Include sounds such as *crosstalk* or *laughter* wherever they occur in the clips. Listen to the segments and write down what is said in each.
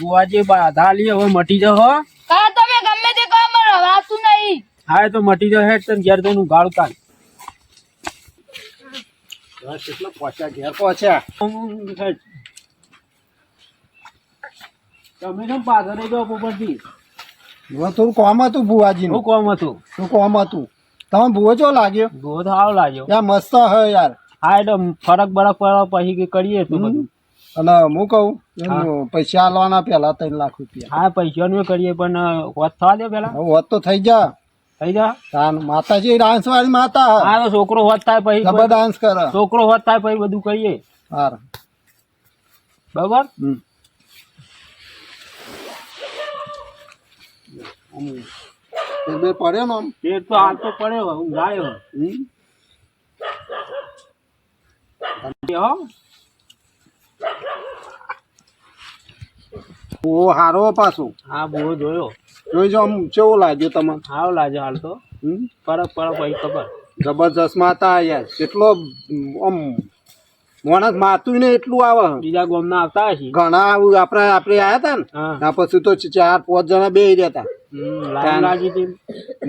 બુવાજી બાધા લી હવે મટી જહો હો. કા તમે ગમે તે કહો મને હવાતું નહીં. હા એ તો મટી જહે તને ઘેર જઈને ગાળ કાઢ કેટલા પહોંચ્યા ઘેર પહોંચ્યા. તમે કેમ પાછળ જાઓ પોપટજી? હવે થોડું કોમ હતું ભુવાજીનું? હું કોમ હતું? શું કોમ હતું? તમે ભુવો ચો લાગ્યો? બહુ સારો લાગ્યો. યાર મસ્ત હે યાર. હા એટલે ફરક બરક પડવા પછી કરીએ તો બધું. અને હું કહું પૈસા આલવાના પેલા ત્રણ લાખ રૂપિયા. હા પૈસાનું કરીએ પણ વાત થવા દે પેલા હોત તો થઈ જા. થઈ જા. તાન માતાજી ડાન્સ વાળી માતા હે. છોકરો હોત થાય પછી ડાન્સ કરે. છોકરો હોત થાય પછી બધું કરીએ. હાર. બરાબર? હમ. એક બે પડ્યો ને આમ? તે તો હાલ તો પડ્યો હું ગાયો. હમ. ભુવો હારો પાછો. હા બહુ જોયો. જોઈ જો આમ કેવો લાગ્યો તમને સારો લાગે હાલ તો? ફરક પડો ભાઈ ખબર. જબરજસ્ત માતા યાર કેટલો આમ માણસ માતું ને એટલું આવે. બીજા ગામના આવતા હશે. ઘણા આપણે આપણે આવ્યા હતા ને પછી તો ચાર પાંચ જણા બે રહ્યા હતા હતી.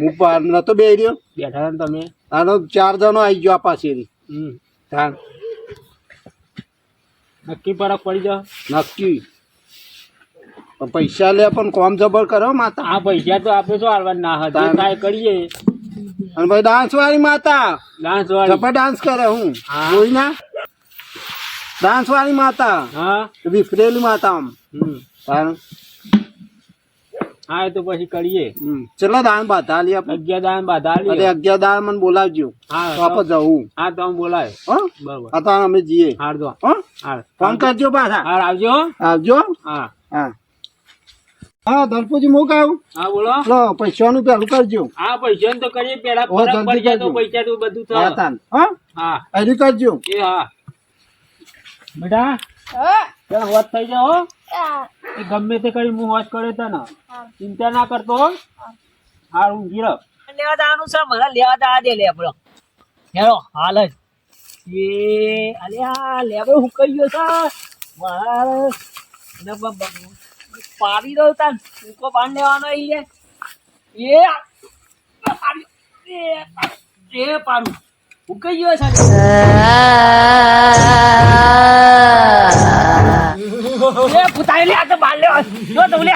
હું પાર નતો બે રહ્યો. બેઠા તમે? આનો ચાર જણો આવી ગયો આ પાસેથી. તાન. નક્કી ફરક પડી જાવ નક્કી. પૈસા લે પણ કોમ જબર કરો માતા. આ પૈસા તો આપણે શું હાલવા? ના હતા કરીએ. અને ભાઈ ડાન્સ વાળી માતા. ડાન્સ વાળી. જબર ડાન્સ કરે હું. હા. જોઈ ના? ડાન્સ વાળી માતા. હા. વિફરેલી માતા આમ. હમ. હા એ તો પછી કરીએ. ચલો દાન બાધા લે અગિયાર દાન બાધા અરે અગિયાર દાન મને બોલાવજો. હા તો આપણે જવું. હા તો હું બોલાય હો? બરોબર. આ તો અમે જઈએ. હાર દો હો? હાર. ફોન કરજો પાછા. હાર આવજો. આવજો. હા. હા. હા દલપુજી મૂક આવું હા બોલો. લો પૈસાનું પેલું કરજો. હા પૈસા તો કરીએ. પેલા જાય તો પૈસા તો બધું હા થાય હા? હા. એનું કરજો. એ હા. બેટા. હા. પેલા હોત થઈ જાઓ એ ગમે તે કરી હું હોશ કરે તને. ચિંતા ના કરતો હા. હું. ગીરક લેવા જવાનું છે મને લેવા જવા દે લે આપણો. હેરો હાલ જ. એ અલ્યા લેબડો હુકાઈ ગયો છે મારે પાડી દઉં તાન. હુકો પાન લેવાનો રે એ પાડી એ એ પાડું હુકાઈ ગયો છે. એ ભૂતાઈ લે આ તો બાર લેવા જો તો લે.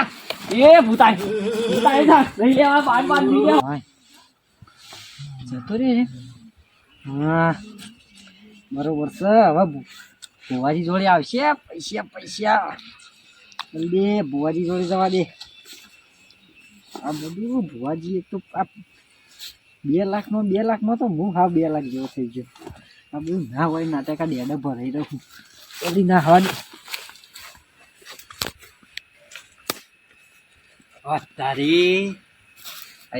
એ ભૂતાઈ. ભૂતાઈ જા લઈ લેવા બાર બાર લઈ લેવા. જતો રે હા. બરોબર છે. હવે ભુ- ભુવાજી જોડે આવશે. પૈસા પૈસા. જલ્દી ભુવાજી જોડે જવા દે. આ બધું ભુવાજી એક તો આ બે લાખમાં બે લાખમાં તો હું હા બે લાખ જેવો થઈ ગયો. આ બધું ના હોય નાટક આ ડેડા ભરાઈ રહું પેલી ના હવા તારી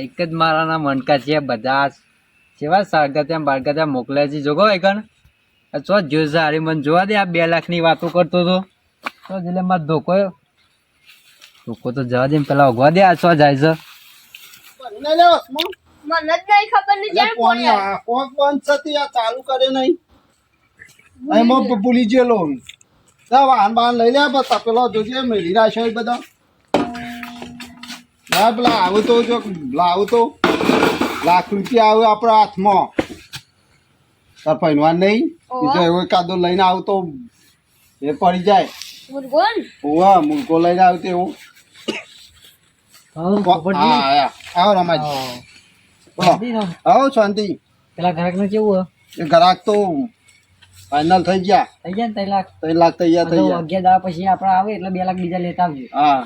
એક જ મારાના મણકા છે બધા. જેવા સાગત્યા બાળગત્યા મોકલ્યા છે. જોગો એકણ આ ચો જો સારી મને જોવા દે આ બે લાખની વાતો કરતો હતો તો એટલે મારે ધોકો ધોકો તો જવા દે ને પેલા ઓગવા દે આ ચો જાય છે. મને જ નહીં ખબર ને જેમ ફોન આ કોક બંધ થતી આ ચાલુ કરે નહીં. એમાં ભૂલી ગયેલો જા વાહન બાહન લઈ લે બસ પેલો જોજે મેળી રાખ્યો એ બધા. ના પેલા આવું તો જો લાવું તો. લાખ રૂપિયા આવે આપણા હાથમાં. તાર પહેરવાન નહીં. બીજો એવો કાદો લઈને આવતો એ પડી જાય. મુરગોન? ઓવા લઈને આવતો તો એવું હા. આવો રમાજી? આવો શાંતિ. પેલા ઘરાકને કેવું હે? એ ગ્રાહક તો ફાઇનલ થઈ ગયા. થઈ ગયા ને ત્રણ લાખ? ત્રણ લાખ તૈયાર થઈ ગયા. અગિયાર દાડા પછી આપણે આવે એટલે બે લાખ બીજા લેતા આવજો. હા.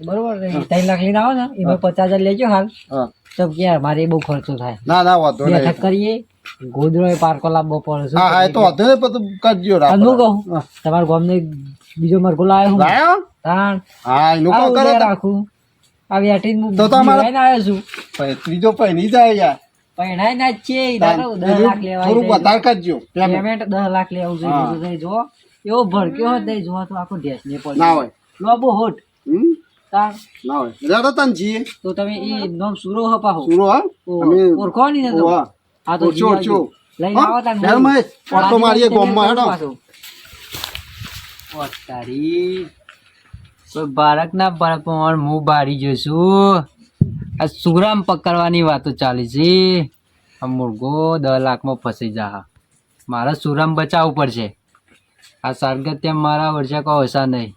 બરોબર ત્રણ લાખ લઈને આવો ને એમાં પચાસ હજાર લેજો હાલ. તો કે મારે બહુ ખર્ચો થાય. ના ના વાંધો નહીં. બેઠક કરીએ ગોદરો એ પાર્કો લાવવો પડે હા હા એ તો વાંધો નહીં પણ કરજો હું કહું તમારા ગામને બીજો મરઘો લાવ્યો હું. હા એનું કરો રાખું. આ વેઠી હું તો તમારા- આવ્યો છું. ત્રીજો જાય યાર. પૈણાઈ ના છે દાદા દસ લાખ લેવા વધારે કરજો પેમેન્ટ દસ લાખ લેવું જોઈએ હા. જો એવો ભડક્યો હોત નહીં જોવા તો આખો ડેશ ને પડે ના હોય. લોબો હોટ. હમ? ના હોય. રેડો તને જીએ. તો તમે એ નામ સુરો હપાહો સુરો હા? ઓળખો નહીં ને તો? ઓછો ઓછો લઈને આવો તાન હા મહેશ ઓટો મારીએ ગોમમાં હેડો. ઓ તારી કોઈ બાળકના બાળકમાં હું બારી જશું આ સુરામ પકડવાની વાતો ચાલી છે. આ મુર્ગો દસ લાખમાં ફસી જા મારા સુરામ બચાવવું પડશે. આ સારગત મારા વર્ષે કોઈ ઓછા નહીં.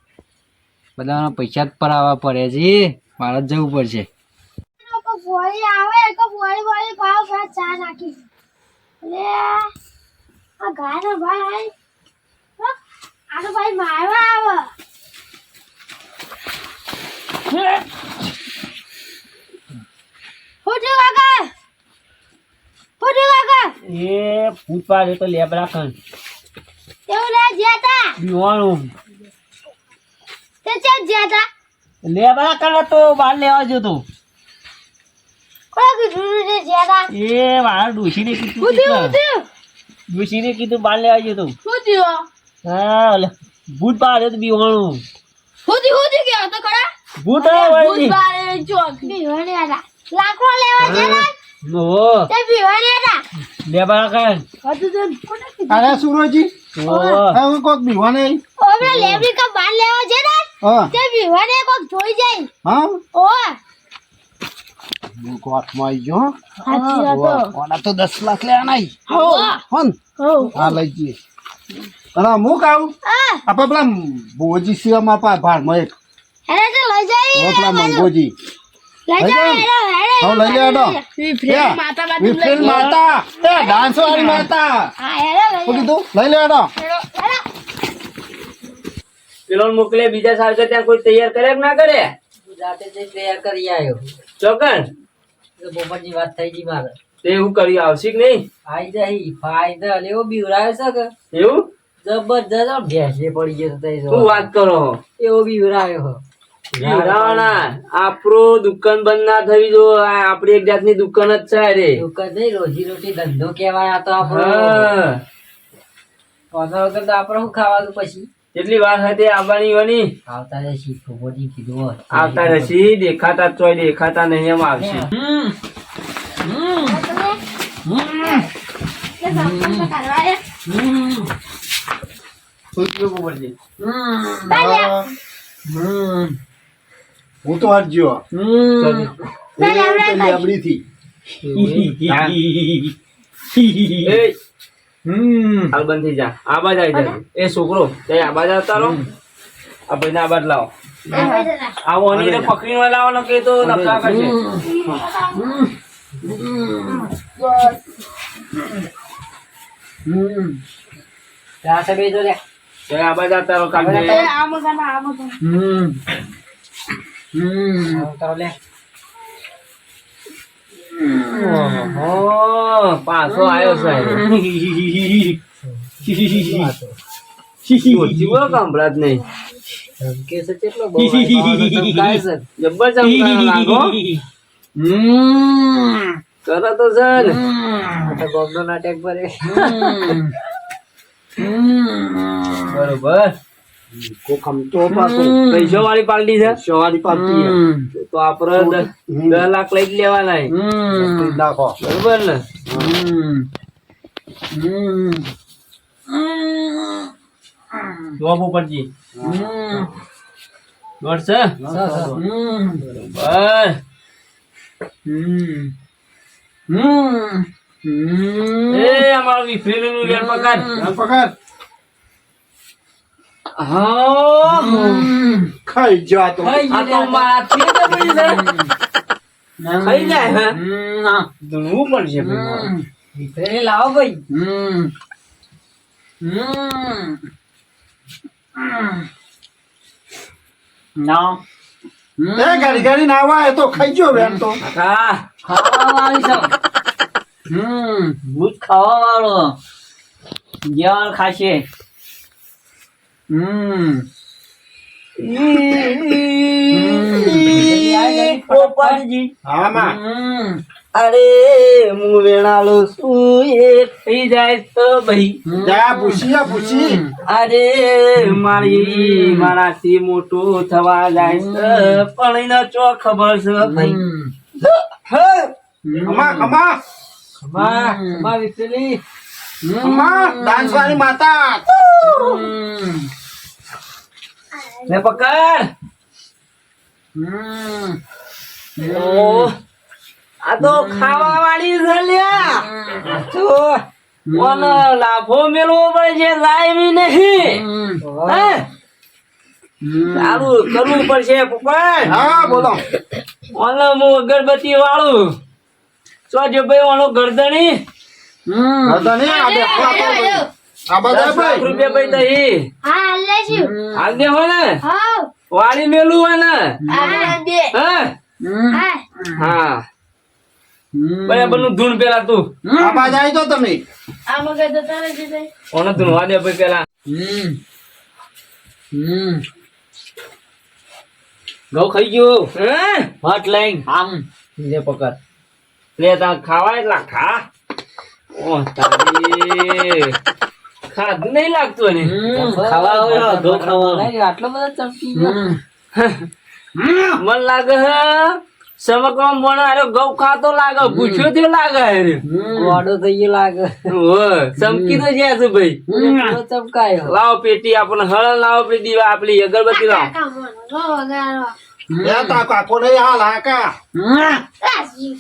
બધાના પૈસા જ પડાવવા પડે છે. મારે જવું પડશે. આ ગાયનો ભાઈ આ ભાઈ મારવા આવે. એ પાડે તો લેબડા કન તેવું લે જ્યાતા બીવાણું તે ચેક જ્યાતા લેબડા કન તો બહાર લેવા જતો. કોઈ કીધું તે જ્યાતા એ મારા ડોશીને કીધું ફૂટી કીધું. ફૂટી ડોશીને કીધું બહાર લેવા જતો. ફૂટી હા. ભૂત પાડે તો બીવાણું ફૂટી ફૂટી ગયો તો ખરા? ભૂત આવે વળી. બારે ચોક. ભીવણ્યા હતા લાખો લેવા જરા ઓહો, તે ભીવાની હતા બાળા કન હતું તો અરે સુરોજી ઓહો. હું કોક ભીવાને ઓબરે લેબરી કા બાર લેવા છે ને હા. તે ભીવાને કોક જોઈ જાય. હા? ઓ. હું કોટમાં આવી ગયો સાચી તો દસ લાખ લેવાના હા લઈ જઈએ. અને હું કહું? આ આપણે પેલા બોજી સિવામાં પા ભાર એક. એને તો લઈ જાય હવે પેલા મંગોજી. પેલો મોકલે બીજા સાલ કે ત્યાં કોઈ તૈયાર કરે કે ના કરે? જાતે જઈ તૈયાર કરી આવ્યો ચોકન તો પોપટની વાત થઈ ગઈ મારે. તે એવું કરી આવશે કે નહીં? ફાયદા ઈ ફાયદા લેવો બીવરાયો છે કે? એવું? જબરજસ્ત ભેંસે પડી ગયો તઈ શું વાત કરો? એવો બીવરાયો હો બીવરાવાના? આપણો દુકાન બંધ ના થવી જો આપડી એક જાતની દુકાન જ છે રે. દુકાન નહીં રોજી રોટી ધંધો કહેવાય આ તો આપણો. પાછા વગર તો આપણે શું ખાવાનું પછી? કેટલી વાર હતી આવવાની વાની? આવતા પોપટજી કીધું આવતા રહેશી દેખાતા જ ચોય દેખાતા નહીં એમ આવશે સંપર્ક કરવા આયા. શું થયું પોપટજી? બાલે. હા. તો હાર આપણે કઈ. લેબડીથી બંધ થઈ જા આબાજ આવી જાય એ છોકરો તે આબાજ આવતા રહો આ ભાઈને આબાજ લાવો આવો અને પકડીને લાવવાનો કે તો નકા કરશે રાતે બેજો લે તે આબાજ આવતા રહો કાલ એ આમ ગાના આમ ગાના. આવતા લે. ઓહો, પાછો આવ્યો સાહેબ જીવો કાંભળા જ છે *laughs* કરો તો સર. આ તો ગોમનો નાટક ભરે બરોબર. કોક ખમતો પાછો પૈસો વાળી પાર્ટી છે? સવારી પાર્ટી તો આપડે દ- દસ લાખ લઈ જ લેવાના છે. નાખો. બરોબર ને? જોબ ઉપરજી છે? બરોબર એ અમારો વિફરેલું રેડ પકડ આમ પકડ હા ખાઈ જા તો આ તો મારાથી દબાઈ છે. ખાઈ જાય હે ધૂણવું પડશે. વિફરેને લાવો ભાઈ ના એ ગાડી ગાડી ના આવે તો ખાઈ ગયો બેન તો. હા ખાવા વાળી છે ભૂત ખાવા વાળો ખાશે. પોપટજી હા માં અરે હું વેણાલો છું થઈ જાય તો ભાઈ. જા પૂછી પૂછી. અરે મારી મારાથી મોટો થવા જાય છે. પણ એને ચો ખબર છે ભાઈ. ખમા ખમા. ખમા ખમા વિપરેલી અમ્મા ડાન્સવાળી માતા. લે પકડ. ઓ આ તો ખાવા વાળી છે લ્યા. તો ઓનો લાભો મેળવો પડે છે નહીં. હે? સારું કરવું પડશે પપ્પા હા બોલો. ઓનો હું અગરબત્તી વાળું તો ભાઈ ઓનો ગરદણી? હમ. આ બે આ બધા ભાઈ? રૂપિયા ભાઈ તઈ હા હાલે છે. હાલ દે હો ને? હા. વાળી મેલું હોય ને? હા બે. હા? હા. હા. બરાબરનું ધૂન પેલા તું. આ બાજુ આવી તમે. આ મગજ તો તારે ઓનો ધૂનવા દે ભાઈ પેલા. ઘઉં ખાઈ ગયો. હટ હાથ આમ. જે પકડ. લે તા ખાવા એટલા ખા. ઓ તારી. ખાદ નહીં લાગતું ને ખાવા હોય ઘઉં ખાવા આટલો બધો ચમકી મન લાગે હે સમકવા મોણ આરે ગૌ ખાતો લાગે પૂછ્યો તે લાગે હે ગોડો થઈ ગયો લાગે. ઓ ચમકી તો જ્યાં છે ભાઈ. ચમકાયો. લાવો પેટી આપણે હળ લાવો પેલી દીવા આપણી અગરબત્તી લાવો. કાકા મોનો રો વગાડો એ તા કાકો નહીં હાલ હાકા રાજી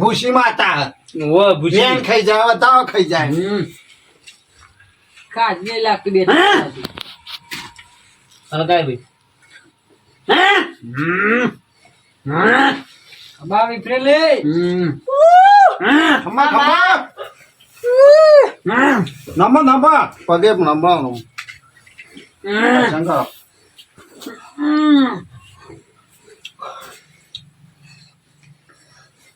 ભૂસી માતા. ઓ ભૂસી. બેન ખાઈ જાય તાવ ખાઈ જાય. કાજ નહીં લાગતી બે હલકાય ભાઈ ખમા વિપરેલી ખમા ખમા નંબર નંબર. પગે નંબર શંકર એ પોપટજી પગ કરા કરું પગ હા હા કરી. પણ આમાં હાલમાં બે છે આવ, પકડી લો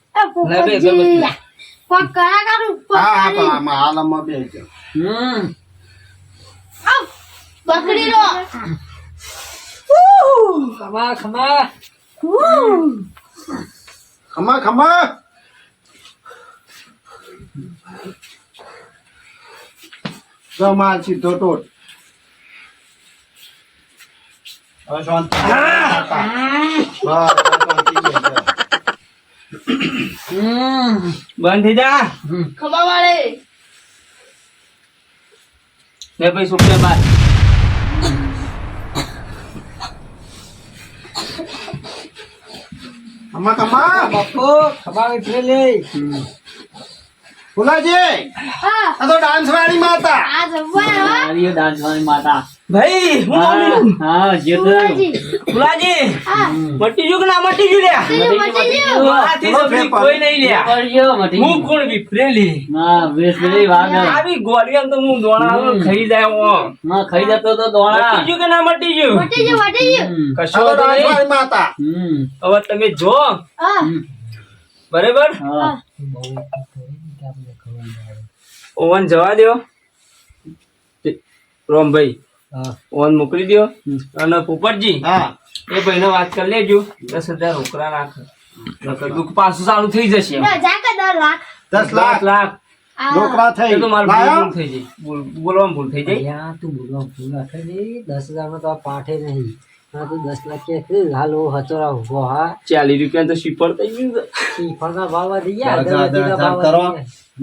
ખમા ખમા. ખમા ખમા. જમા સીધો ટોટ હવે શાંતિ. બંધ થઈ જા. ખબર વાળે. લે ભાઈ સુખે બાર અમા કમા બાપુ ખબર એટલે લે ફુલાજી હા. આ તો ડાન્સ વાળી માતા. આ જમવા હો ભાઈ હું બોલું ફુવાજી. ફુલાજી. હા. મટી ગયું કે ના મટી ગયું લ્યા? મટી ગયું, મટી ગયું. આથી સબરી કોઈ નહીં લ્યા. હું કોણ વિફરેલી? આવી ગોળિયા તો હું દોણા ખાઈ જાય હું. ખાઈ જતો તો મટી ગયું કે ના મટી ગયું? મટી ગયું મટી ગયું. કશો તો નહીં. માતા હવે તમે જો. હા. બરાબર? હા. ઓવન જવા દો રોમભાઈ ઓવન મોકલી દો અને પોપટજી હા. એ ભાઈને વાત કરી લેજો. દસ હજાર રોકડા રાખ નકર દુઃખ પાછું ચાલુ થઈ જશે. દસ લાખ. લાખ. લાખ. રોકડા થઈ. તો મારે ભૂલ થઈ જાય બોલવામાં ભૂલ થઈ જાય યા તું બોલવા ભૂલ રાખે છે દસ હજારમાં તો આ પાઠે નહીં. હા તું દસ લાખ કે હાલ ઓ હચોરા ઊભો હા. ચાલીસ રૂપિયા તો શીપડ થઈ ગયું છે. ના ભાવ વધી ગયા.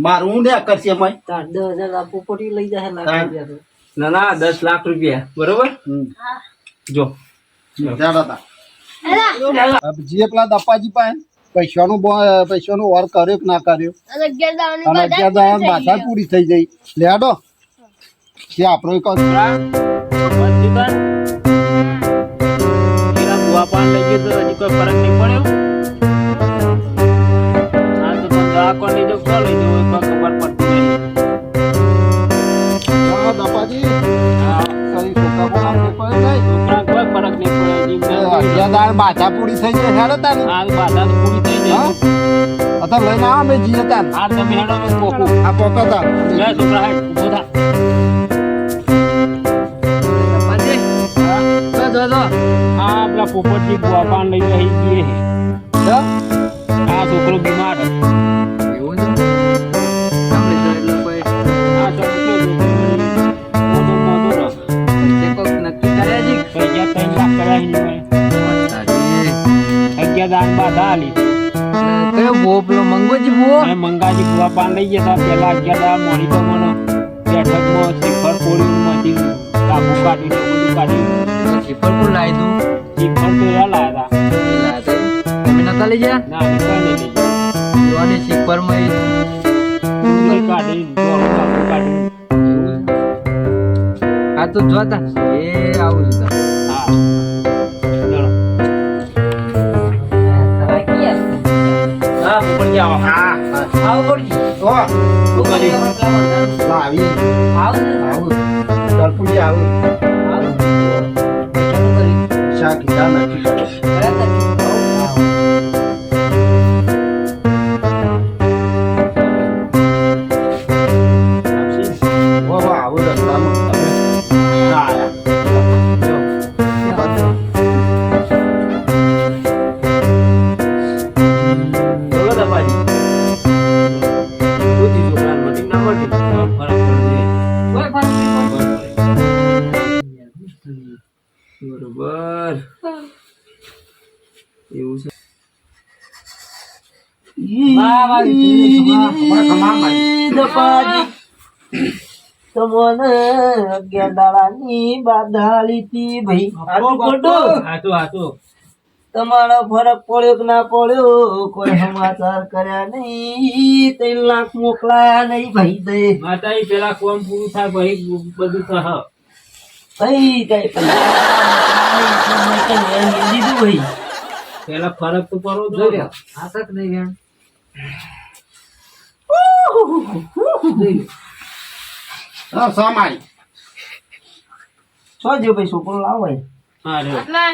મારું હું ને કરશે મય તાર દસ હજાર પોપટી લઈ જાય લાખ રૂપિયા તો. ના ના દસ લાખ રૂપિયા. બરોબર? જો. જે પેલા દપાજી પાસે પૈસાનું પૈસાનું વાર કર્યો કે ના કર્યો? અને અગિયાર દાવાની પૂરી થઈ ગઈ. લેડો. કે આપણો એક બંધીબન. પેલા બુઆ પાન લઈ ગયો તો હજી કોઈ ફરક નહીં પડ્યો. હા તો પણ દવાખાને લઈ જાઓ, ક્યાં લઈ જાઓ, એ કોઈ ખબર માથા પૂરી થઈ જાય હેડો તાને હાલ બાધા તો પૂરી થઈ જાય અત્યારે લઈને લઈ રહી છોકરો બીમાર અને મંગાજી પાન લઈ ગયા હતા. પેલા અગિયાર દાડા મોડી તો મને બેઠકમાં શિખર પોળીમાંથી કાબુ કાઢીને બધું કાઢ્યું શિખર પર લાવી દઉં શિખર તો? એવા લાયા હતા. એ તા. તમે નતા લઈ ગયા? ના નતા લઈ ગયા. જોને શીપરમાં બધું કાબુ કાઢીને. આ તો જોતા. એ આવું હા. આવો આવો પડજી. તો કરી લાવી આવો ને. આવું તરપુજી આવું આવો. ચાલુ કરી. શા કીધા નથી તમને અગિયાર દાડાની બાધાળી તી ભાઈ આટલું ખોટું? હાચું હાચું. તમારો ફરક પડ્યો કે ના પડ્યો? કોઈ સમાચાર કર્યા નહીં. ત્રણ લાખ મોકલાયા નહીં ભાઈ દે માતા એ પેલા કોમ પૂરું થાય ભાઈ બધું સહ ભાઈ કઈ દીધું ભાઈ. પેલા ફરક તો પડો જો જોઈએ આ તક નહીં વેણ. હા, સમાય. છો જો ભાઈ છોકરો લાવો ભાઈ હા રે એટલે.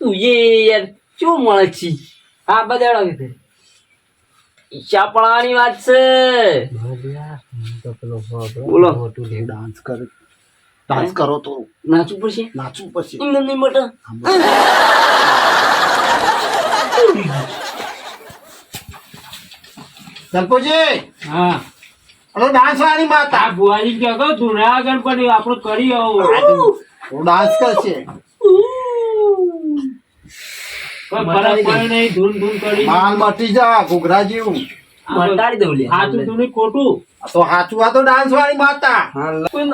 તું એ યાર શું મળે છે? આ બધાડો કીધું. ઈચ્છા વાત છે. બોલો. ડાન્સ કર. ડાન્સ કરો તો. નાચવું પડશે? નાચવું પડશે. એમ નહીં મોટા હા. અરે ડાન્સ વાળી આ. માતા ભુવાજી કે કહો ધૂણા ગણપતિ આપણે કરી આવો. ડાન્સ કરશે કોઈ ફરક પડે નહીં ધૂન ધૂન કરી માલ મટી જા ઘૂઘરા જેવું. મટાડી દઉં લે. હાચું તું ખોટું. તો હાચું આ તો ડાન્સ વાળી માતા કોઈ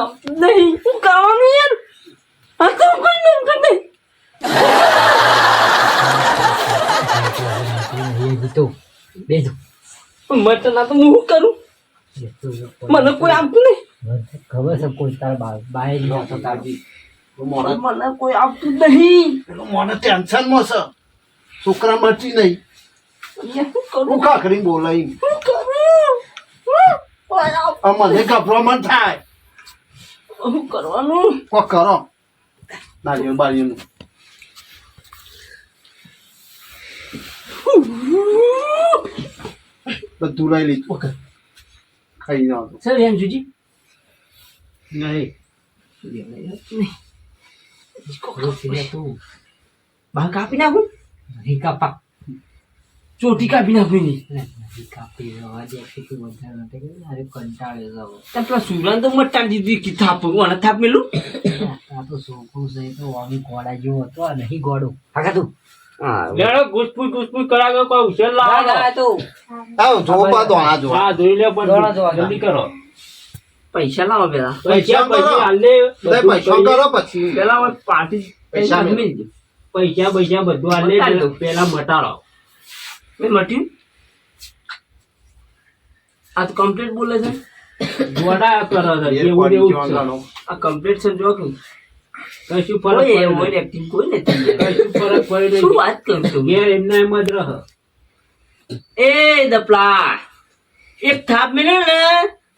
નહીં શું કરવાનું યાર? આ તો કોઈ નમતું નહીં બેજો. ના તો હું કરું? મને કોઈ આપતું નહીં. ખબર છે કોઈ તારા બા- બાએ જ નહોતો તારજી. મને કોઈ આપતું નહીં. મને મોને ટેન્શનમાં છે. છોકરા મટી નહીં કરું? હું બોલાઈ? શું કરું? આપ- આ મને ગભરામણ થાય. શું કરવાનું? કોક કરો. નારિયેળ બારિયેળનું બધું લઈ લીધું. ખાઈ જાવ તો સર એમ જુજી. નહીં. બહાર કાપી નાખું? નહીં કાપા. ચોટી કાપી નાખું એની નહીં કાપી રવા દે. કેટલું વધારે નથી કર્યું. અરે કંટાળ્યો છે ત્યાં પેલા સુરાન તો મટાડી દીધી કે થાપ અને થાપ મેલું આ તો છોકરું છે તો આમી ગોળા જેવો હતો આ નહીં ગોળો કાકા તું લેડો ગુસપુસ ગુસપુસ કરાવે કોઈ ઉછેર લાવો તો આવ જો પા દોણા જો હા જોઈ લે પણ જલ્દી કરો પૈસા લાવો પેલા પૈસા. હાલ કરો પછી પેલા પાર્ટી પૈસા પૈસા પૈસા બધું આલે પેલા મટાડો મેં મટ્યું આ તો કમ્પ્લીટ બોલે છે. ગોડા કરો છો ઘેર એવું આ કમ્પ્લીટ છે જો કે. કશું ફરક પડે એવું નહીં. એક્ટિંગ કોઈ નથી. કશું ફરક પડે શું વાત કરું છું? ઘેર એમના એમ જ રહ. એ દપલા એક થાપ મિલે ને.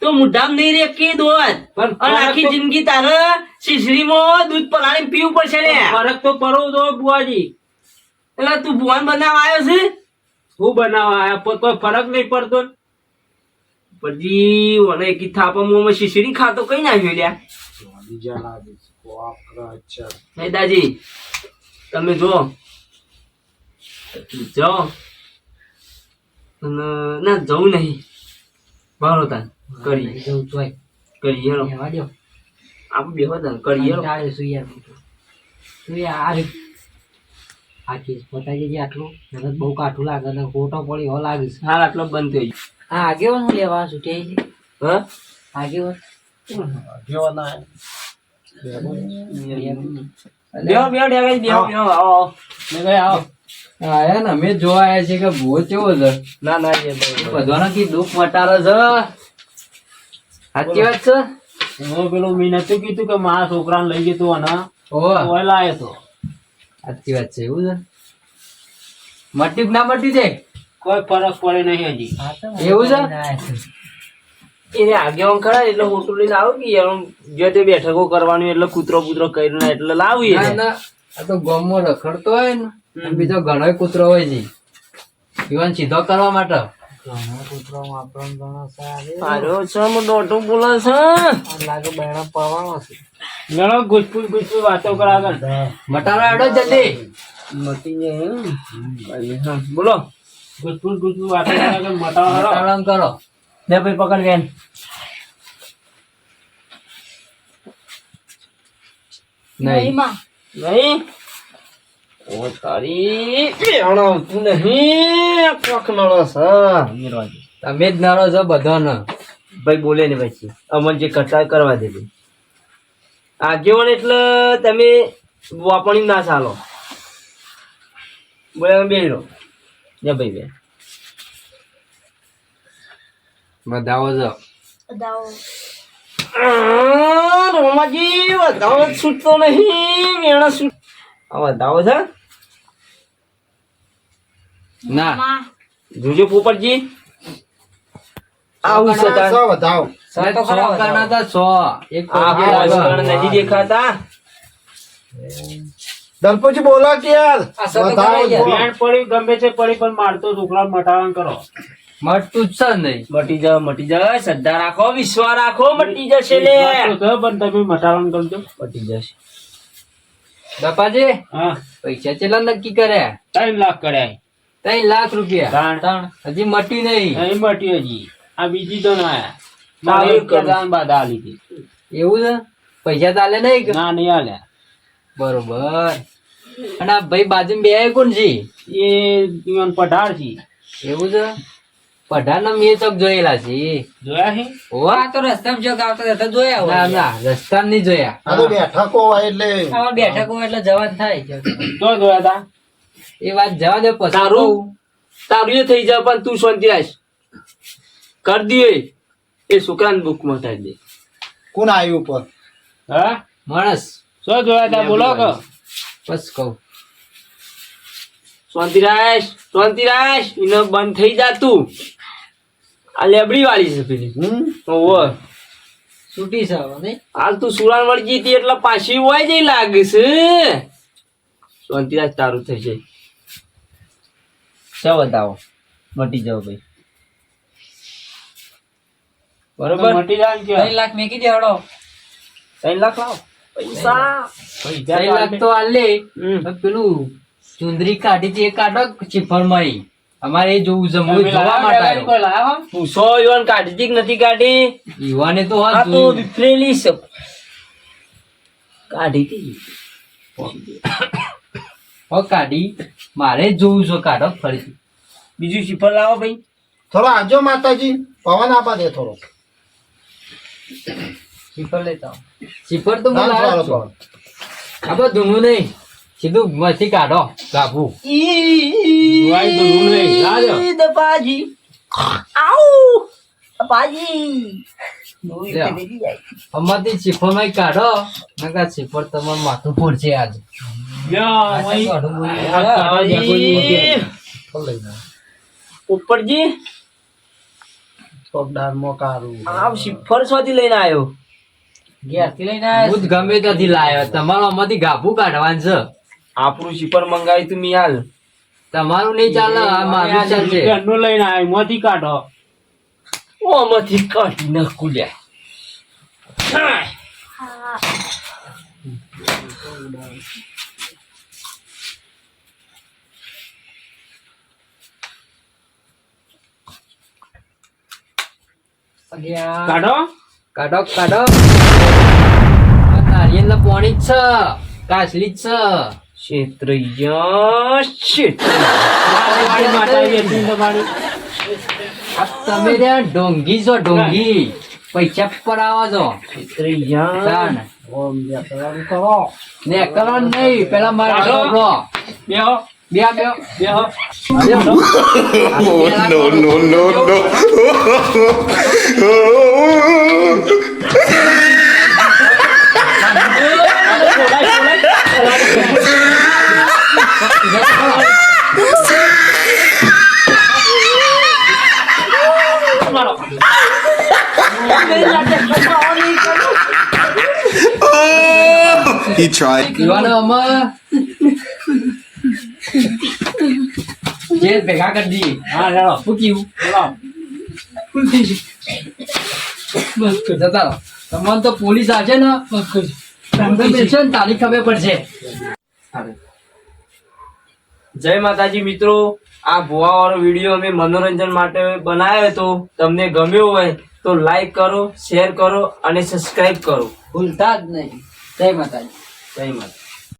તો મુઢામ નહીં રે કે દોત. પણ આખી જિંદગી તારે શીશડીમાં દૂધ પલાળી પીવું પડશે ને ફરક તો કરો તો બુઆજી. એટલે તું ભુવન બનાવવા આવ્યો છે? હું બનાવવા આવ્યો પણ કોઈ ફરક નહીં પડતો પછી મને એક થાપામાં શીશડી ખાતો કઈ નાખ્યો લ્યા. દાજી તમે જો. જો. ના જવું નહીં. બરોબર કરી જવું તોય કરી હેલો. આપણે બેહો તાન કરી હેલો. કંટાળે છું યાર તો. તું યાર આ કેસ પતાઈ જજે આટલું. નકર બહુ કાઠું લાગે ને ખોટો પડી હો લાગે છે. હાલ આટલો બંધ થઈ હા આગેવાન હું લેવા છૂટી છે. ગયો હા? આગેવાન? બેહો બેહો ડેગાઈ બેહો બેહો આવો. આવો. આવો આયા ને અમે જોવા આવ્યા છીએ કે ભૂવો કેવો છે? ના ના એ. કી દુઃખ મટાડે છે. સાચી વાત છે? હું પેલું મેં નતું કીધું કે મારા છોકરાને લઈ જતો અને ઓય લાયો તો. સાચી વાત છે એવું છે? મટ્યું ના મટી જાય કોઈ ફરક પડે નહીં હજી. એવું છે? એને આગેવાન ખરા એટલે હોટલ લઈને આવો કે યાર જે તે બેઠકો કરવાની એટલે કૂતરો કૂતરો કરીને એટલે લાવી ના ના આ તો ગમો રખડતો હોય ને બીજો ઘણો કૂતરો હોય છે જીવન સીધો કરવા માટે. ઘણો કૂતરો આપણને ઘણો સારે આર્યો છે. દોઢું બોલે છે. લાગે બહેણો પવાનો છે. ઘણો ગુજપુજ ગુજપુજ વાતો કરાવે મટાડો હેડો જલ્દી. મટી જાય? હા, બોલો. ગુજપુજ ગુજપુજ વાતો કરાવે મટાવો હરો મટાડો કરો. બે ભાઈ પકડ વેન નહીં. નહીં? ઓ તારી આવતું નહીં. કોક નળો છે. તમે જ નળો છો બધાને. ભાઈ બોલે ને પછી. અમન જે કરતા કરવા દે ભાઈ આગેવાન એટલે તમે વાપણી ના ચાલો. બોલે બે લો. ને જા ભાઈ બે. બધાઓ છો બધાઓ. રોમાજી વધાવો જ છૂટતો નહીં. મેણા છૂટ આ વધાવો છે? ના. જોજો પોપટજી. આવું છે સો બતાવો સો તો કરના તા સો. એક. નથી દેખાતા. દલપોજી બોલો કે યાર. બેન પડી ગમે છે પડી પણ મારતો છોકરા મટાવવાનું કરો. મટતું જ છે નહીં. મટી જાવ મટી જાવ. શ્રદ્ધા રાખો વિશ્વાસ રાખો મટી જશે લે. તો પણ તમે મટાવવાનું કરજો મટી જશે. બાપાજી હા. પૈસા ચેલા નક્કી કર્યા? ત્રણ લાખ કર્યા. ત્રણ લાખ રૂપિયા. ત્રણ. હજી મટી નહીં. નહીં મટી હજી. આ બીજી તો ના. આયા આ લીધી એવું છે? પૈસા તાલે નહીં કે? ના નહીં આલ્યા બરોબર. અને આ ભાઈ બાજુ બે કોણ છે? એ ઈવન પઢાર છે. એવું છે? પઢાર ના મેં ચોક જોયેલા છે. જોયા છે? હોવા તો રસ્તા ચોક આવતા હતા જોયા ના ના રસ્તા નહીં જોયા. આ તો બેઠકો હોય એટલે બેઠકો એટલે જવાન થાય તો જોયા તા. એ વાત જવા દે પછી તારું? તારું એ થઈ જાય પણ તું શાંતિ રાખ. કર દે એ. છોકરાને બુક મટાડી દે. કોણ આવ્યું ઉપર? હા? માણસ. શું જોયા તા બોલો કે બસ કહું. શાંતિ રાખ શાંતિ રાખ. એને બંધ થઈ જા તું. આ લેબડી વાળી છે પેલી. હમ? ઓવો છૂટી છે હવે હાલ તું સુરાણ વળગી હતી એટલે પાછી હોય જઈ લાગે છે. શાંતિ રાખ તારું થઈ જાય. છે બતાવો મટી જાવ ભાઈ. બરોબર? મટી જાય કે ત્રણ લાખ મેકી દે હડો. ત્રણ લાખ લાવો. પૈસા. ત્રણ લાખ તો હાલ લે હમ. પણ પેલું ચુંદરી કાઢી હતી એ કાઢો ચીફળમાં અમારે એ જોવું છે હું જોવા માટે પૂછો યુવાન કાઢી કે નથી કાઢી? યુવાને તો આ હાથ તો. વિફરેલી છે. કાઢી હતી. હો કાઢી મારે જોવું છે કાઢો ફરીથી. બીજું સિફર લાવો ભાઈ. થોડો આજો માતાજી પવન આપા દે થોડો. સિફર લેતા સિફર તો મને આ બધું ધૂનું નહીં. સીધું માંથી કાઢો. લાજો. દપાજી આઉ દપાજી અમારથી સિફરમાં કાઢો નકા સિફર તમારું માથું ફોડશે આજે. ઉપરજી. પગડારમાં કારું આ શિફર શોધી લઈને આવ્યો ઘેરથી લઈને આવ્યા હું ગમે ત્યાંથી લાવ્યો તમારો આમાંથી ગાભું કાઢવાનું છે. આપણું શિફર મંગાવી તું મિયાલ. તમારું નહીં ચાલે આ મારું ચાલશે. ઘરનું લઈને આવ્યો મોથી કાઢો. ઓ આમાંથી કાઢી નાખું લ્યા. અલ્યા. કાઢો. કાઢો કાઢો. આ પોણી જ છે. કાસલી જ છે. ક્ષેત્રય તમે ત્યાં ડોંગી છો ડોંગી. પૈસા પર આવો છો. ક્ષેત્રય ને કરો. નહીં પેલા મારે કાઢો. કરો. બેહો બે બે બેહો no no no no He tried. યુવાનો આમાં જે ભેગા કરી દી હા ચાલો. શું કીધું ચાલો. જતા તમને તો પોલીસ આવશે ને? તમને ને તારી ખબર પડશે. જય માતાજી મિત્રો. આ ભુવા વાળો વીડિયો અમે મનોરંજન માટે બનાવ્યો હતો. તમને ગમ્યો હોય તો લાઈક કરો શેર કરો અને સબસ્ક્રાઇબ કરો. ભૂલતા જ નહીં. જય માતાજી. જય માતા